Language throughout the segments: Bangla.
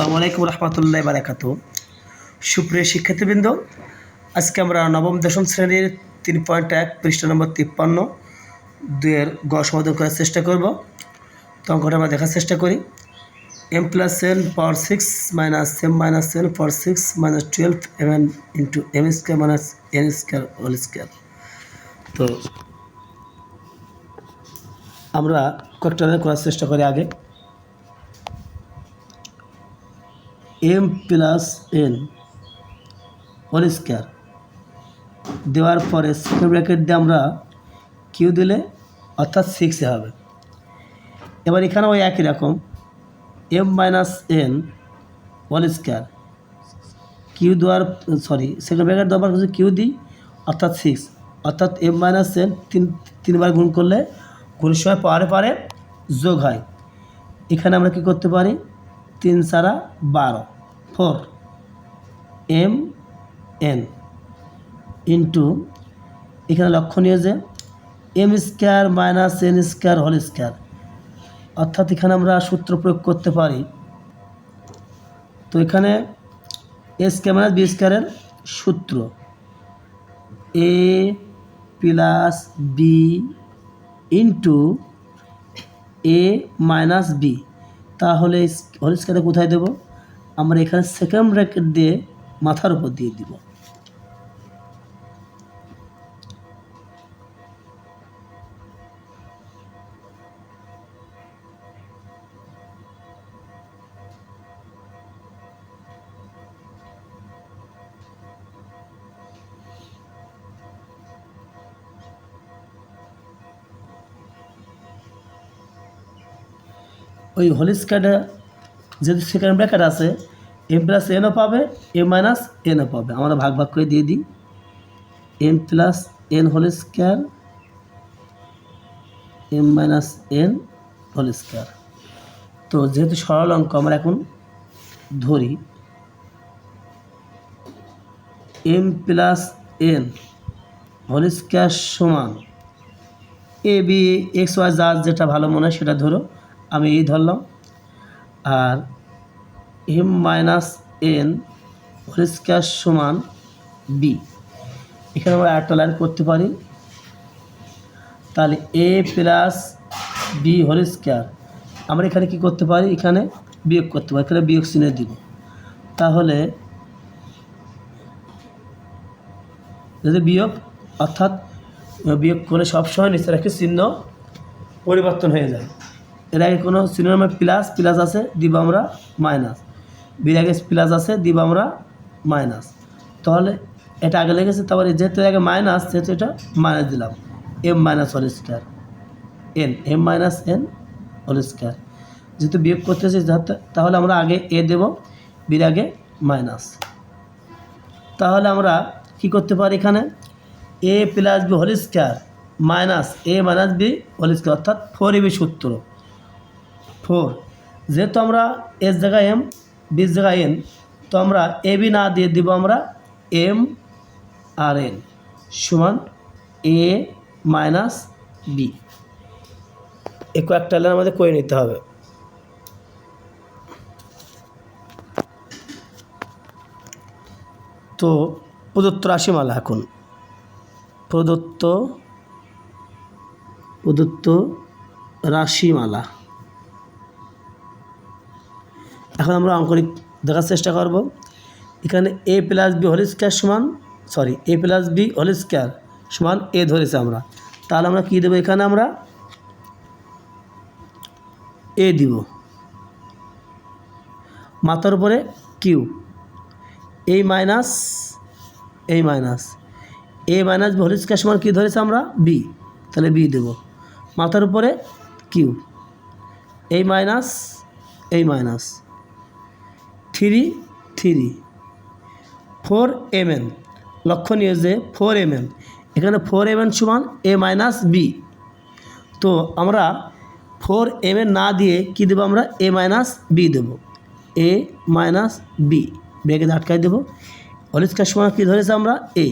আসসালামু আলাইকুম রহমতুল্লাহ বারাকাতু সুপ্রিয় শিক্ষার্থীবৃন্দ, আজকে আমরা নবম, দশম শ্রেণির তিন পয়েন্ট এক, পৃষ্ঠা নম্বর তিপ্পান্ন দুয়ের গ সমাধান করার চেষ্টা করব। তো অঙ্কটা আমরা দেখার চেষ্টা করি। M plus n power six minus m minus n power six minus twelve m n into m square minus n square whole square তো আমরা কয়েকটা করার চেষ্টা করি আগে। M plus n whole square দেওয়ার পরে সেকেন্ড ব্র্যাকেট দিয়ে আমরা কিউ দিলে অর্থাৎ সিক্সে হবে। এবার এখানে ওই একই রকম। M minus n whole square cube দেওয়ার সরি সেকেন্ড ব্র্যাকেট দেওয়ার পর কিউ দিই, অর্থাৎ সিক্স অর্থাৎ এম মাইনাস এন তিন, তিনবার গুণ করলে, গুণের সময় পারে পারে যোগ হয়। এখানে আমরা কি করতে পারি? তিন সারা বারো। ফোর। M, N. ইন্টু, এখানে লক্ষণীয় যে m square minus n square whole square. অর্থাৎ এখানে আমরা সূত্র প্রয়োগ করতে পারি। তো এখানে এ স্কোয়ার মাইনাস বি স্কোয়ারের সূত্র। A plus b into a minus b. তাহলে হোল স্কোয়ারে কোথায় দেবো? আমরা এখানে সেকেন্ড ব্র্যাকেট দিয়ে মাথার উপর দিয়ে দিব। ওই হোল স্কোয়ারে যেহেতু সেকেন্ড ব্র্যাকেট আছে এম প্লাস এনও পাবে এম মাইনাস এনও পাবে। আমরা ভাগ ভাগ করে দিয়ে দিই। M plus n whole square m minus n whole square তো যেহেতু সরল অঙ্ক, আমরা এখন ধরি। M plus n whole square সমান এ বি এক্স ওয়াই যার যেটা ভালো মনে হয় সেটা ধরো। আমি এই ধরলাম। আর m minus n whole square সমান বি। এখানে আমরা একটা লাইন করতে পারি। তাহলে a plus b whole square. আমরা এখানে কি করতে পারি? এখানে বিয়োগ করতে পারি। এখানে বিয়োগ চিহ্ন দিব। তাহলে যদি বিয়োগ, অর্থাৎ বিয়োগ করে সবসময় নিচে রাখে চিহ্ন পরিবর্তন হয়ে যায়। এর আগে কোনো চিহ্ন নামে প্লাস প্লাস আছে, দিব আমরা মাইনাস। বির আগে প্লাস আছে, দিব আমরা মাইনাস। তাহলে এটা আগে লেগেছে, তারপরে যেহেতু আগে মাইনাস, সেহেতু এটা মাইনাস দিলাম। M minus whole square. N, m minus n whole square. যেহেতু বিয়োগ করতেছি তাহলে আমরা আগে এ দেব, বির আগে মাইনাস। তাহলে আমরা কি করতে পারি এখানে? A plus b whole square minus, a minus b whole square, অর্থাৎ ফোর এবি সূত্র। ফোর। যেহেতু আমরা এস জায়গায় এম বিশ জায়গায় এন তো আমরা এ বি না দিয়ে দিব আমরা এম আর এন সমান এ মাইনাস বি এ কয়েকটা লাইন আমাদের করে নিতে হবে। তো প্রদত্ত রাশিমালা এখন। প্রদত্ত প্রদত্ত রাশিমালা। এখন আমরা অঙ্কনিক দেখার চেষ্টা করব। এখানে a plus b whole square সমান sorry a plus b whole square সমান এ ধরেছি আমরা। তাহলে আমরা কী দেবো এখানে আমরা? এ দিব। মাথার উপরে কিউ এই মাইনাস এই minus a minus b whole square সমান কী ধরেছি আমরা? বি তাহলে বি দেব। মাথার উপরে কিউ এই মাইনাস এই minus three three. Four m n. লক্ষণীয় যে ফোর এম এন। এখানে ফোর এম এন সমান এ মাইনাস বি। তো আমরা ফোর এম এন না দিয়ে কী দেবো আমরা? এ মাইনাস বি দেবো। A minus b. ব্রেকে আটকাই দেবো। হলিস্কার সমান কী ধরেছে আমরা? A.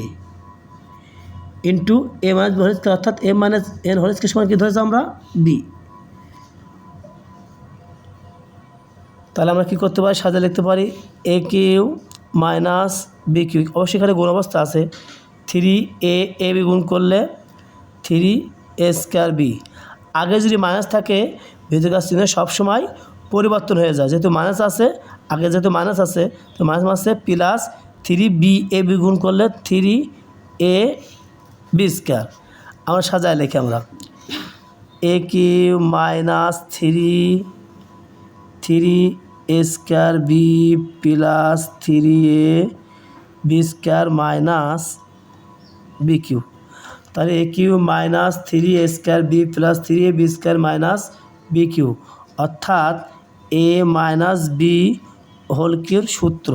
Into a minus b অর্থাৎ এ মাইনাস এন হলিস্কার সমান কী ধরেছে আমরা? বি। তাহলে আমরা কী করতে পারি? সাজা লিখতে পারি a cube minus b cube অবশ্যই এখানে গুণ অবস্থা আছে। থ্রি এ এ বি গুণ করলে থ্রি এ স্কোয়ার বি আগে যদি মাইনাস থাকে ভেতরকার চিহ্ন সবসময় পরিবর্তন হয়ে যায়। যেহেতু মাইনাস আছে, আগে যেহেতু মাইনাস আছে, তো মাইনাস মাসে plus three b a b গুণ করলে থ্রি এ বি স্কোয়ার আমরা সাজায় লিখি আমরা। A cube minus three three square b plus three a b square minus b cube তাহলে a cube minus three a square b plus three a b square minus b cube অর্থাৎ এ মাইনাস বি হোল কিউর সূত্র।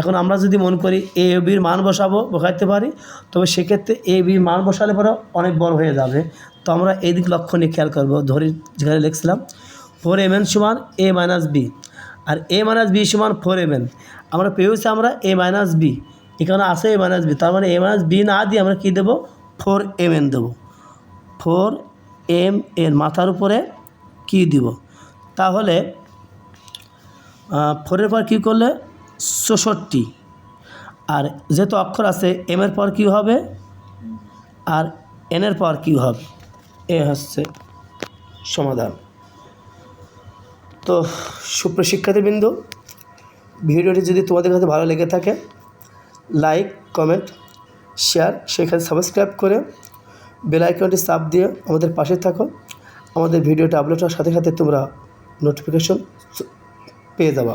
এখন আমরা যদি মনে করি এ বির মান বসাবো, বসাইতে পারি, তবে সেক্ষেত্রে এ বির মান বসালে পরে অনেক বড় হয়ে যাবে। তো আমরা এই দিক লক্ষ্য নিয়ে খেয়াল করব। ধরি যেখানে লিখছিলাম, ফোর এম এন সমান এ মাইনাস বি। আর এ মাইনাস বি সমান ফোর এম এন আমরা পেয়েছি আমরা এ মাইনাস বি। এখানে আছে এ মাইনাস বি, তার মানে এ মাইনাস বি না দিয়ে আমরা কী দেবো? ফোর এম এন দেবো। ফোর এম এর মাথার উপরে কি দিব? তাহলে ফোরের পর কী করলে? ষষট্টি আর যেহেতু অক্ষর আছে এম এর পর কী হবে? আর এনের পর কী হবে? এ হচ্ছে সমাধান। তো সুপ্রশিক্ষার্থীবৃন্দ ভিডিওটি যদি তোমাদের কাছে ভালো লেগে থাকে লাইক কমেন্ট শেয়ার সেখানে সাবস্ক্রাইব করে বেল আইকনটি চাপ দিয়ে আমাদের পাশে থাকো। আমাদের ভিডিওটা আপলোড হওয়ার সাথে সাথে তোমরা নোটিফিকেশন পেয়ে যাবা।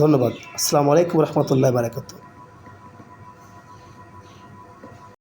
ধন্যবাদ। আসসালামু আলাইকুম রহমতুল্লাহ বারাকাতু